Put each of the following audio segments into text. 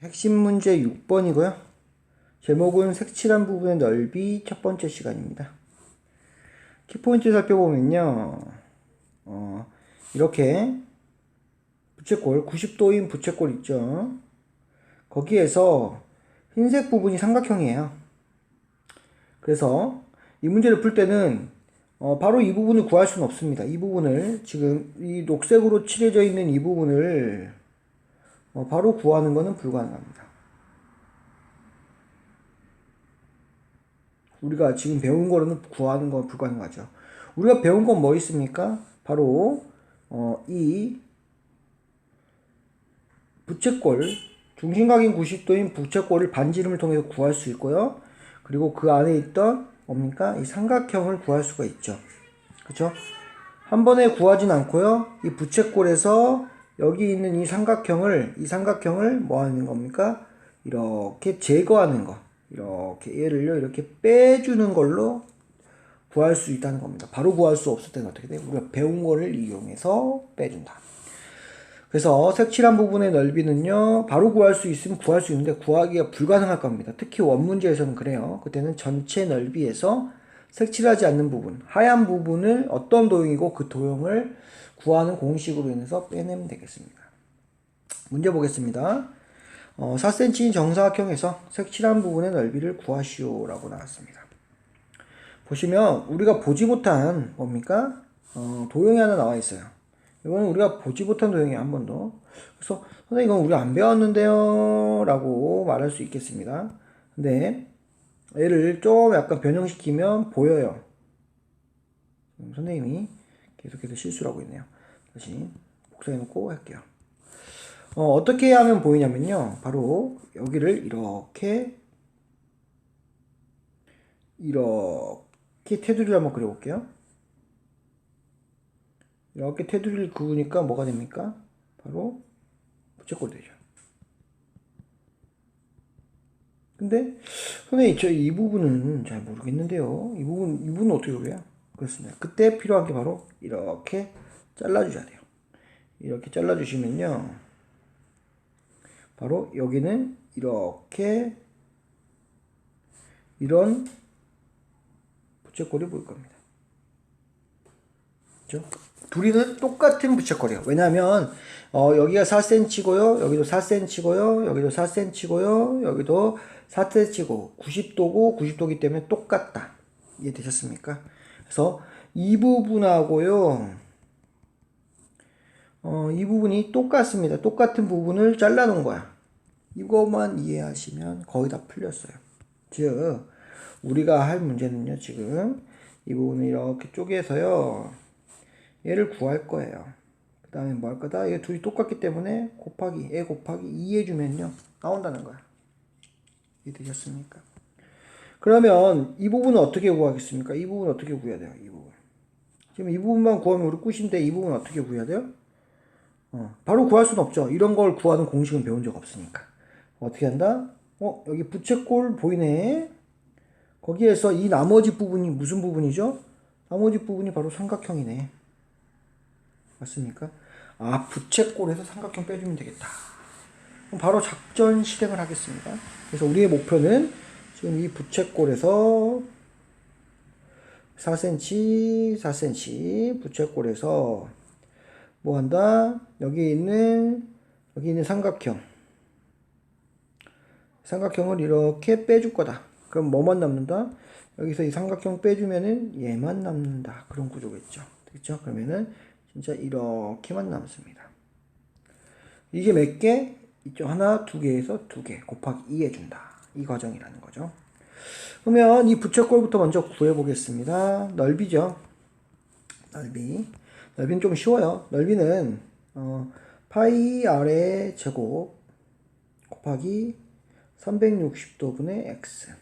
핵심 문제 6번이고요. 제목은 색칠한 부분의 넓이 첫 번째 시간입니다. 키포인트 살펴보면요. 어, 이렇게 부채꼴, 90도인 부채꼴 있죠. 거기에서 흰색 부분이 삼각형이에요. 그래서 이 문제를 풀 때는 어, 바로 이 부분을 구할 수는 없습니다. 이 부분을 지금 이 녹색으로 칠해져 있는 이 부분을 어, 바로 구하는 것은 불가능합니다. 우리가 지금 배운 거로는 구하는 건 불가능하죠. 우리가 배운 건 뭐 있습니까? 바로 어, 이 부채꼴 중심각인 90도인 부채꼴을 반지름을 통해서 구할 수 있고요. 그리고 그 안에 있던 뭡니까? 이 삼각형을 구할 수가 있죠. 그렇죠? 한 번에 구하진 않고요. 이 부채꼴에서 여기 있는 이 삼각형을 이 삼각형을 뭐 하는 겁니까? 이렇게 제거하는 거. 이렇게 얘를요. 이렇게 빼주는 걸로 구할 수 있다는 겁니다. 바로 구할 수 없을 때는 어떻게 돼? 우리가 배운 거를 이용해서 빼준다. 그래서 색칠한 부분의 넓이는요, 바로 구할 수 있으면 구할 수 있는데 구하기가 불가능할 겁니다. 특히 원문제에서는 그래요. 그때는 전체 넓이에서 색칠하지 않는 부분, 하얀 부분을 어떤 도형이고 그 도형을 구하는 공식으로 인해서 빼내면 되겠습니다. 문제 보겠습니다. 어, 4cm인 정사각형에서 색칠한 부분의 넓이를 구하시오 라고 나왔습니다. 보시면 우리가 보지 못한 뭡니까? 어, 도형이 하나 나와 있어요. 이거는 우리가 보지 못한 도형이에요, 한 번도. 그래서, 선생님, 이건 우리 안 배웠는데요? 라고 말할 수 있겠습니다. 근데, 얘를 좀 약간 변형시키면 보여요. 음, 선생님이 계속해서 실수를 하고 있네요. 다시 복사해놓고 할게요. 어, 어떻게 하면 보이냐면요. 바로 여기를 이렇게, 이렇게 테두리를 한번 그려볼게요. 이렇게 테두리를 그으니까 뭐가 됩니까? 바로 부채꼴 되죠. 근데 선생님 저 이 부분은 잘 모르겠는데요. 이 부분 이 부분은 어떻게 그려요? 그렇습니다. 그때 필요한 게 바로 이렇게 잘라주셔야 돼요. 이렇게 잘라주시면요. 바로 여기는 이렇게 이런 부채꼴이 보일 겁니다. 그죠? 둘이는 똑같은 부채꼴이에요. 왜냐하면 어, 여기가 4cm고요, 여기도 4cm고요, 여기도 4cm고요, 여기도 4cm고 90도고 90도기 때문에 똑같다. 이해되셨습니까? 그래서 이 부분하고요, 어, 이 부분이 똑같습니다. 똑같은 부분을 잘라놓은 거야. 이것만 이해하시면 거의 다 풀렸어요. 즉, 우리가 할 문제는요, 지금 이 부분을 이렇게 쪼개서요, 얘를 구할 거예요. 그 다음에 뭐 할 거다? 얘 둘이 똑같기 때문에 곱하기, 애 곱하기 2 해주면요, 나온다는 거야. 이해되셨습니까? 그러면 이 부분은 어떻게 구하겠습니까? 이 부분 어떻게 구해야 돼요? 이 부분. 지금 이 부분만 구하면 우리 끝인데 이 부분 어떻게 구해야 돼요? 어, 바로 구할 수는 없죠. 이런 걸 구하는 공식은 배운 적 없으니까. 어떻게 한다? 어, 여기 부채꼴 보이네. 거기에서 이 나머지 부분이 무슨 부분이죠? 나머지 부분이 바로 삼각형이네. 맞습니까? 아, 부채꼴에서 삼각형 빼주면 되겠다. 그럼 바로 작전 실행을 하겠습니다. 그래서 우리의 목표는 지금 이 부채꼴에서 4cm, 4cm 부채꼴에서 뭐 한다? 여기 있는 여기 있는 삼각형 삼각형을 이렇게 빼줄 거다. 그럼 뭐만 남는다? 여기서 이 삼각형 빼주면은 얘만 남는다. 그런 구조겠죠. 됐죠? 그러면은 진짜 이렇게만 남습니다. 이게 몇 개? 이쪽 하나, 두 개에서 두 개 곱하기 2 해준다. 이 과정이라는 거죠. 그러면 이 부채꼴부터 먼저 구해보겠습니다. 넓이죠. 넓이. 넓이는 좀 쉬워요. 넓이는 어, 파이 r의 제곱 곱하기 360도분의 x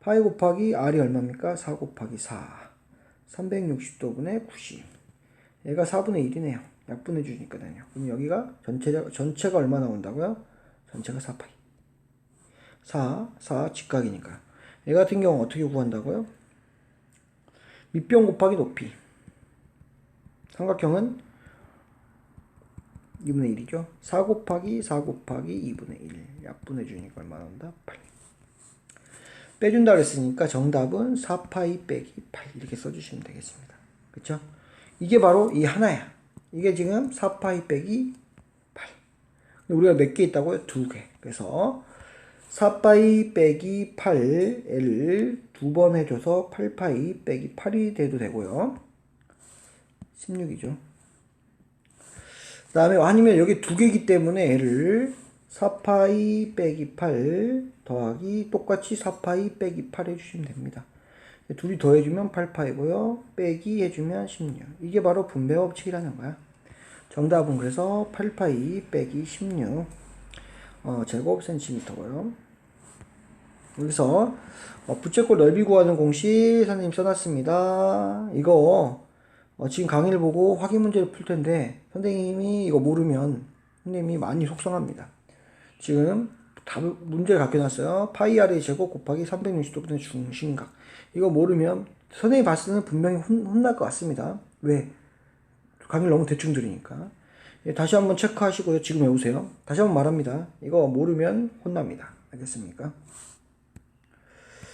파이 곱하기 r이 얼마입니까? 4 곱하기 4 360도분의 90 얘가 4분의 1이네요. 약분해 주니까요. 그럼 여기가 전체가, 전체가 얼마 나온다고요? 전체가 4 파이 4, 4 직각이니까 얘 같은 경우 어떻게 구한다고요? 밑변 곱하기 높이 삼각형은 2분의 1이죠. 4 곱하기 4 곱하기 2분의 1. 약분해 주니까 얼마 나온다? 8. 빼준다 그랬으니까 정답은 4파이 빼기 8 이렇게 써주시면 되겠습니다. 그쵸? 이게 바로 이 하나야. 이게 지금 4파이 빼기 8. 우리가 몇 개 있다고요? 두 개. 그래서 4파이 빼기 8을 두 번 해줘서 8파이 빼기 8이 돼도 되고요. 16이죠. 그 다음에 아니면 여기 두 개이기 때문에 얘를 4파이 빼기 8 더하기 똑같이 4파이 빼기 8 해주시면 됩니다. 둘이 더해주면 8파이고요. 빼기 해주면 16. 이게 바로 분배 법칙이라는 거야. 정답은 그래서 8파이 빼기 16 어, 제곱 센티미터고요. 여기서 어, 부채꼴 넓이 구하는 공식 선생님 써놨습니다. 이거 어, 지금 강의를 보고 확인 문제를 풀 텐데 선생님이 이거 모르면 선생님이 많이 속상합니다. 지금 답 문제를 갖게 놨어요. 파이 아래 제곱 곱하기 360도분의 중심각. 이거 모르면 선생님이 봤을 때는 분명히 혼, 혼날 것 같습니다. 왜? 강의를 너무 대충 들으니까. 예, 다시 한번 체크하시고요. 지금 외우세요. 다시 한번 말합니다. 이거 모르면 혼납니다. 알겠습니까?